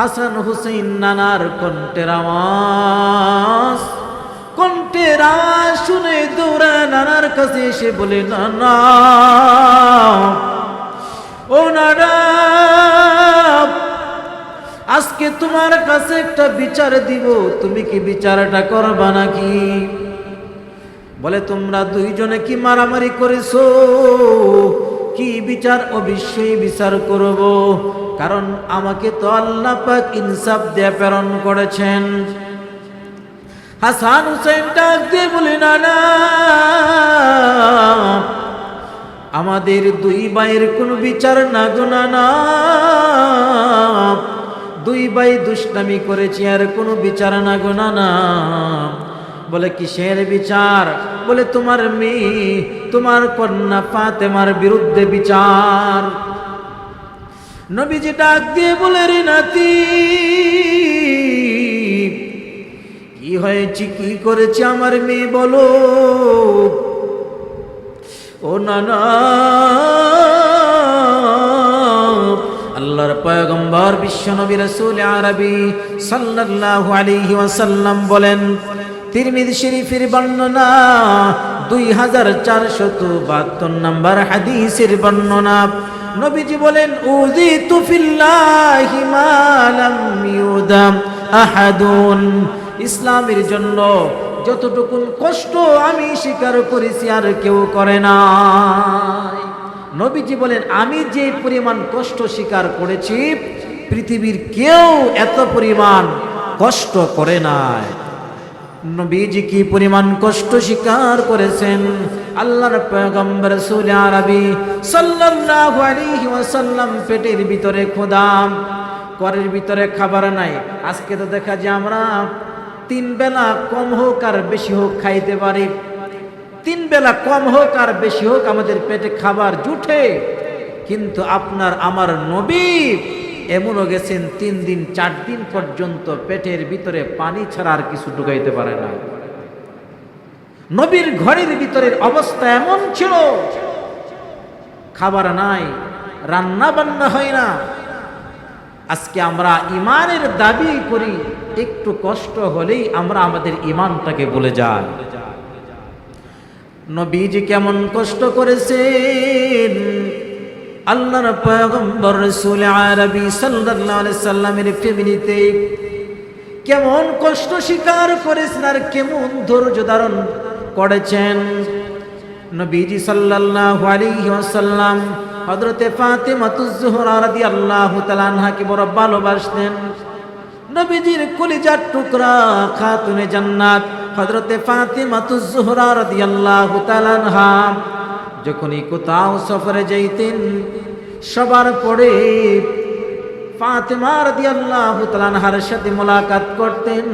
হাসান হুসেন নানার কণ্ঠের আওয়াজ। কণ্ঠের আওয়াজ শুনে দৌড়া নানার কাছে এসে বলে, নানা, ও নানা, আজকে তোমার কাছে একটা বিচার দিব। তুমি কি বিচারটা করবা নাকি? বলে, তোমরা দুইজনে কি মারামারি করেছ? কি বিচার অবশ্যই বিচার করব। কারণ আমাকে তো আল্লাহ পাক ইনসাফ দিয়ে প্রেরণ করেছেন। হাসান হুসেন ডাক দিয়ে বলে, না আমাদের দুই ভাইয়ের কোনো বিচার না গোনা না দুই ভাই দুষ্টামি করেছি, আর কোনো বিচার না গোনা না। বলে, কিসের বিচার? বলে, তোমার মেয়ে, তোমার কন্যা ফাতেমার বিরুদ্ধে বিচার। নবীজি ডাক দিয়ে বলে, রে নাতি, কি হয়েছে, কি করেছে আমার মেয়ে বলো? ও নানা, আল্লাহর পয়গম্বর বিশ্বনবী রাসূল আরবি সাল্লাল্লাহু আলাইহি ওয়াসাল্লাম বলেন, তিরমিজি শরীফের বর্ণনা দুই হাজার চারশত বাহাত্তর নম্বর হাদিসের বর্ণনা। নবীজি বলেন উদি তুফিল্লাহি আহাদুন। ইসলামের জন্য যতটুকুন কষ্ট আমি স্বীকার করেছি আর কেউ করে না নবীজি বলেন, আমি যে পরিমাণ কষ্ট স্বীকার করেছি, পৃথিবীর কেউ এত পরিমাণ কষ্ট করে নাই। নবীজি কি পরিমাণ কষ্ট স্বীকার করেছেন? আল্লাহর পয়গম্বর রাসূল আরবি সাল্লাল্লাহু আলাইহি ওয়াসাল্লাম পেটের ভিতরে খোদাম করের ভিতরে খাবার নাই। আজকে তো দেখা যায় আমরা তিন বেলা কম হোক আর বেশি হোক খাইতে পারি। তিন বেলা কম হোক আর বেশি হোক আমাদের পেটে খাবার জুটে, কিন্তু আপনার আমার নবী এমনও গেছেন তিন দিন, চার দিন পর্যন্ত পেটের ভিতরে পানি ছাড়া আর কিছু ঢুকাইতে পারে না নবীর ঘরের ভিতরের অবস্থা এমন ছিল। খাবার নাই, রান্না বান্না হয় না। আজকে আমরা ইমানের দাবি করি, একটু কষ্ট হলেই আমরা আমাদের ইমানটাকে বলে যাই। নবীজি কেমন কষ্ট করেছেন। আল্লাহর পয়গম্বর রাসূল আরবি সাল্লাল্লাহু আলাইহি সাল্লামের ফ্যামিলিতে কেমন কষ্ট স্বীকার করেছেন আর কেমন ধৈর্য ধারণ করেছেন। নবীজি সাল্লাল্লাহু আলাইহি ওয়াসাল্লাম হযরতে ফাতেমাতুজ জোহরা রাদিয়াল্লাহু তাআলা আনহাকে বড় ভালোবাসতেন। নবীজির কলিজার টুকরা খাতুনে জান্নাত হযরতে ফাতেমাতুজ জোহরা রাদিয়াল্লাহু তাআলা আনহা যখনই কোথাও সফরে যাইতেন, সবার পরে ফাতেমা রাদিয়াল্লাহু তাআলা আনহার সাথে মোলাকাত করতেন।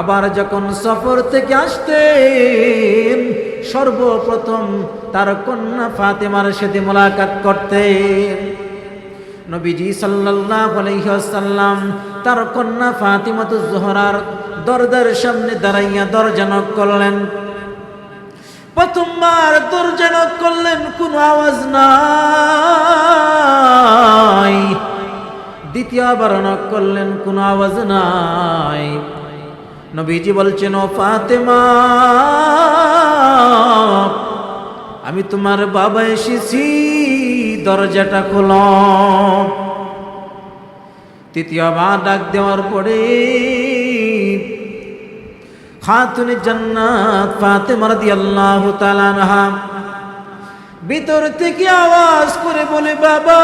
আবার যখন সফর থেকে আসতেন, সর্বপ্রথম তার কন্যা ফাতেমার সাথে মোলাকাত করতেন। নবীজি ওয়াসাল্লাম তার কন্যা ফাতিমাতুজ জোহরার দরজার সামনে দাঁড়াইয়া দরজা নক করলেন। প্রথমবার দরজা নক করলেন, কোনো আওয়াজ নাই। দ্বিতীয়বার নক করলেন, কোনো আওয়াজ নাই। নবীজি বলছেন, ও ফাতেমা, আমি তোমার বাবা এসেছি, দরজাটা খোল। তৃতীয়বার ডাক দেওয়ার পরে খাতুনে জান্নাত ফাতেমা রাদিয়াল্লাহু তাআলা আনহা ভিতর থেকে আওয়াজ করে বলে, বাবা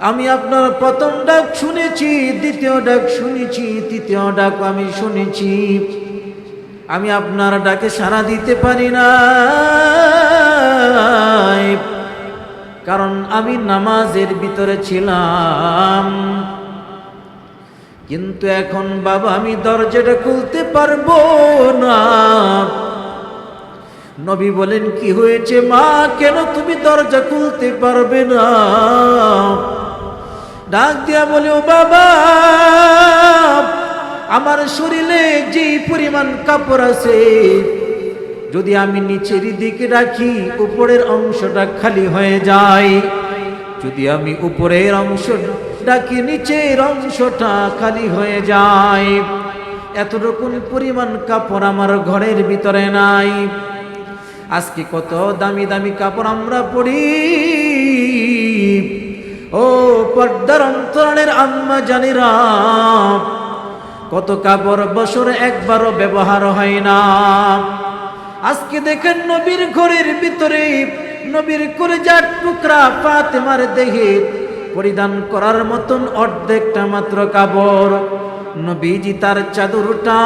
আমি আপনার প্রথম ডাক শুনেছি, দ্বিতীয় ডাক শুনেছি, তৃতীয় ডাক আমি শুনেছি। আমি আপনার ডাকে সাড়া দিতে পারি না। কারণ আমি নামাজের ভিতরে ছিলাম। কিন্তু এখন বাবা, আমি দরজাটা খুলতে পারব না। নবী বলেন, কি হয়েছে মা? কেন তুমি দরজা খুলতে পারবে না? ডাক দিয়া বলে, ও বাবা, আমার শরীরে যে পরিমাণ কাপড় আছে, যদি আমি নিচের দিকে রাখি, উপরের অংশটা খালি হয়ে যায়। যদি আমি উপরের অংশ ডাকি, নিচের অংশটা খালি হয়ে যায়। এতটুকু পরিমাণ কাপড় আমার ঘরের ভিতরে নাই। আজকে কত দামি দামি কাপড় আমরা পরি। ও পর্দার অন্তরণের আম্মা জানিরা, কত কাপড় বছরে একবারও ব্যবহার হয় না। আজকে দেখেন নবীর ঘরের ভিতরে, নবীর করে যার টুকরা পাতে ফাতেমার দেহে পরিধান করার মতন অর্ধেকটা মাত্র কাপড়। নবীজি তার চাদরটা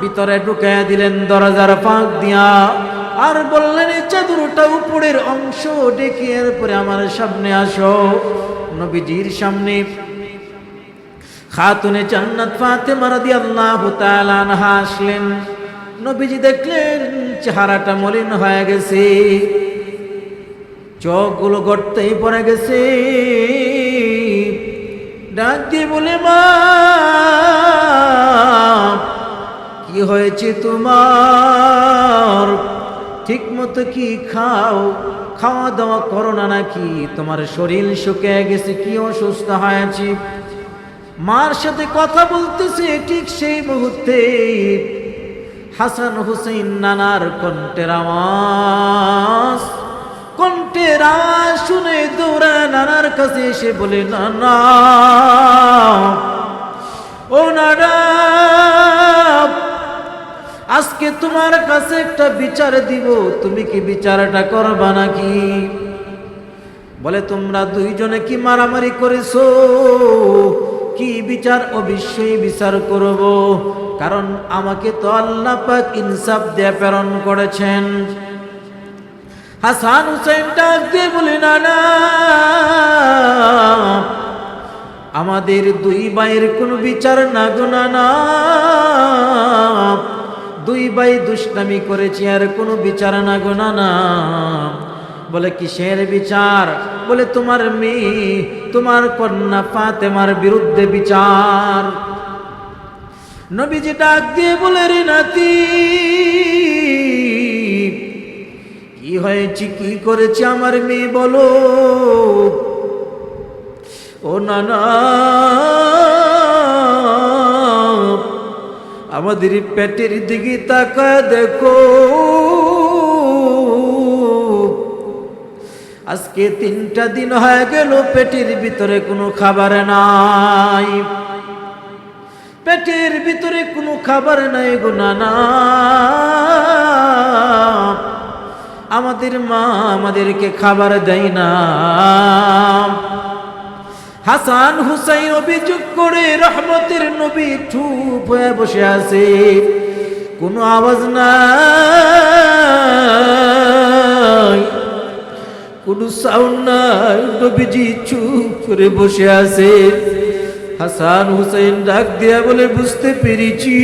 ভিতরে ঢুকাইয়া দিলেন, দরজার ফাঁক দিয়া। আর বললেন, এই চাদরটা উপরের অংশ ডেকে এরপরে আমার সামনে আসো। নবীজির সামনে খাতুনে জান্নাত ফাতেমা রাদিয়াল্লাহু তাআলা আনহা আসলেন। নবীজি দেখলেন, চেহারাটা মলিন হয়ে গেছে। চোখগুলো গর্তেই পড়ে গেছে। ডাক দিয়ে বলে, মা, কি হয়েছে তোমার? ঠিক মতো কি খাও? খাওয়া দাওয়া করো না নাকি? তোমার শরীর শুকিয়ে গেছে, কি অসুস্থ হয়েছে? মার সাথে কথা বলতেছে ঠিক সেই মুহূর্তে। হাসান হুসেন নানার কণ্ঠের আওয়াজ। কণ্ঠের আওয়াজ শুনে দৌড়া নানার কাছে এসে বলে, নানা তোমার কাছে একটা বিচার দিব। তুমি কি বিচারটা করবা নাকি? বলে, তোমরা দুইজনে কি মারামারি করেছ? কি বিচার অবশ্যই বিচার করব। কারণ আমাকে তো আল্লাহ পাক ইনসাফ দিয়ে প্রেরণ করেছেন। হাসান হুসেন ডাক দিয়ে বলি, না আমাদের দুই ভাইয়ের কোনো বিচার না গোনা না। দুই ভাই দুষ্টামি করেছি, আর কোনো বিচার না গোনা না বলে, কিসের বিচার? বলে, তোমার মেয়ে, তোমার কন্যা ফাতেমার বিরুদ্ধে বিচার। নবীজি ডাক দিয়ে বলে, রে নাতি, কি হয়েছে, কি করেছে আমার মেয়ে বলো? ও নানা আমাদের পেটের দিকে তাকায় দেখো। আজকে তিনটা দিন হয়ে গেল, পেটের ভিতরে কোনো খাবার নাই। পেটের ভিতরে কোনো খাবার নাই গো নানা। আমাদের মা আমাদেরকে খাবার দেয় না। হাসান হুসাইন অভিযোগ করে রহমতের নবী চুপ হয়ে বসে আছে। কোনো আওয়াজ নাই, কোনো সাউন্ড নাই, নবীজি চুপ করে বসে আছে। হাসান হুসাইন ডাক দিয়া বলে, বুঝতে পেরেছি।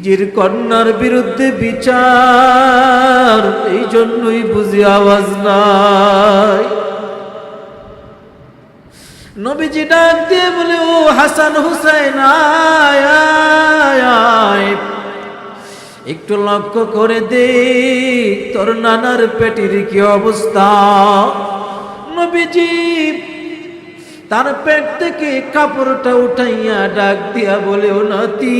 নিজের কন্যার বিরুদ্ধে বিচার, এই জন্যই বুঝি আওয়াজ নাই। নবীজি ডাক দিয়ে বলে, ও হাসান হুসাইন একটু লক্ষ্য করে দে তোর নানার পেটের কি অবস্থা? নবীজি তার পেট থেকে কাপড়টা উঠাইয়া ডাক দিয়া বলে, ও নাতি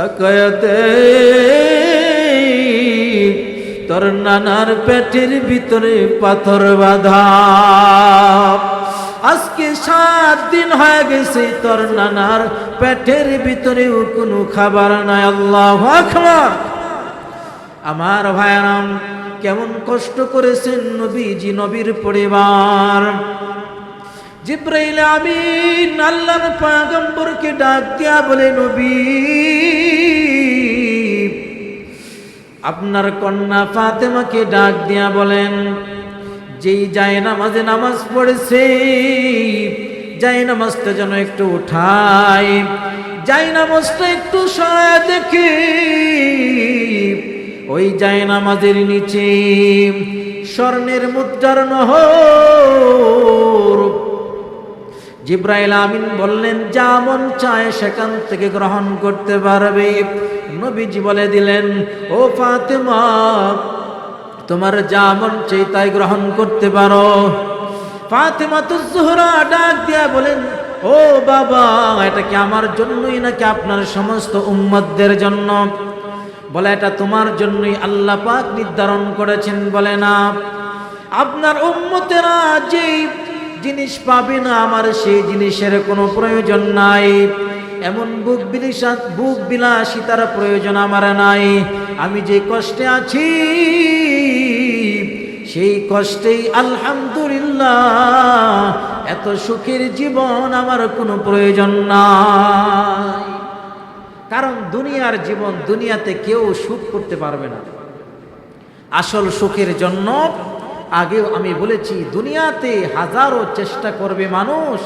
তাকায়াতে, তোর নানার পেটের ভিতরে পাথর বাঁধা। আজকে সাত দিন হয়ে গেছে, তোর নানার পেটের ভিতরেও কোনো খাবার নাই। আল্লাহ আকবার। আমার ভাইরাম কেমন কষ্ট করেছেন নবীজি, নবীর পরিবার। জিব্রাইল আমিন, আল্লাহর পয়গম্বরকে ডাক দিয়া বলে, নবী আপনার কন্যা ফাতেমাকে ডাক দিয়া বলেন, যেই যায় নামাজে নামাজ পড়েছে, যাই নামাজটা যেন একটু উঠায়, যাই নামাজটা একটু সরায় দেখে, ওই যায় নামাজের নিচে স্বর্ণের মুদ্রার নহর জিব্রাইল আমিন বললেন, যা মন চায় সেখান থেকে গ্রহণ করতে পারবে। নবীজি বলে দিলেন, ও ফাতেমা, তোমার যা মন চাই তাই গ্রহণ করতে পারো। ফাতেমা তো জোহরা ডাক দিয়া বলেন, ও বাবা, এটা কি আমার জন্যই নাকি আপনার সমস্ত উম্মতদের জন্য? বলে, এটা তোমার জন্যই আল্লাহ পাক নির্ধারণ করেছেন। বলে, না, আপনার উম্মতেরা যেই জিনিস পাবে না, আমার সেই জিনিসের কোনো প্রয়োজন নাই। এমন বুক বিলাসা বুক বিলাসিতার প্রয়োজন আমার নাই। আমি যে কষ্টে আছি, সেই কষ্টেই আলহামদুলিল্লাহ, এত সুখের জীবন আমার কোনো প্রয়োজন নাই। কারণ দুনিয়ার জীবন দুনিয়াতে কেউ সুখ করতে পারবে না। আসল সুখের জন্য আগেও আমি বলেছি, দুনিয়াতে হাজারো চেষ্টা করবে মানুষ,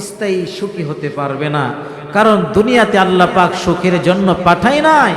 স্থায়ী সুখী হতে পারবে না। কারণ দুনিয়াতে আল্লাহ পাক সুখের জন্য পাঠায় নাই।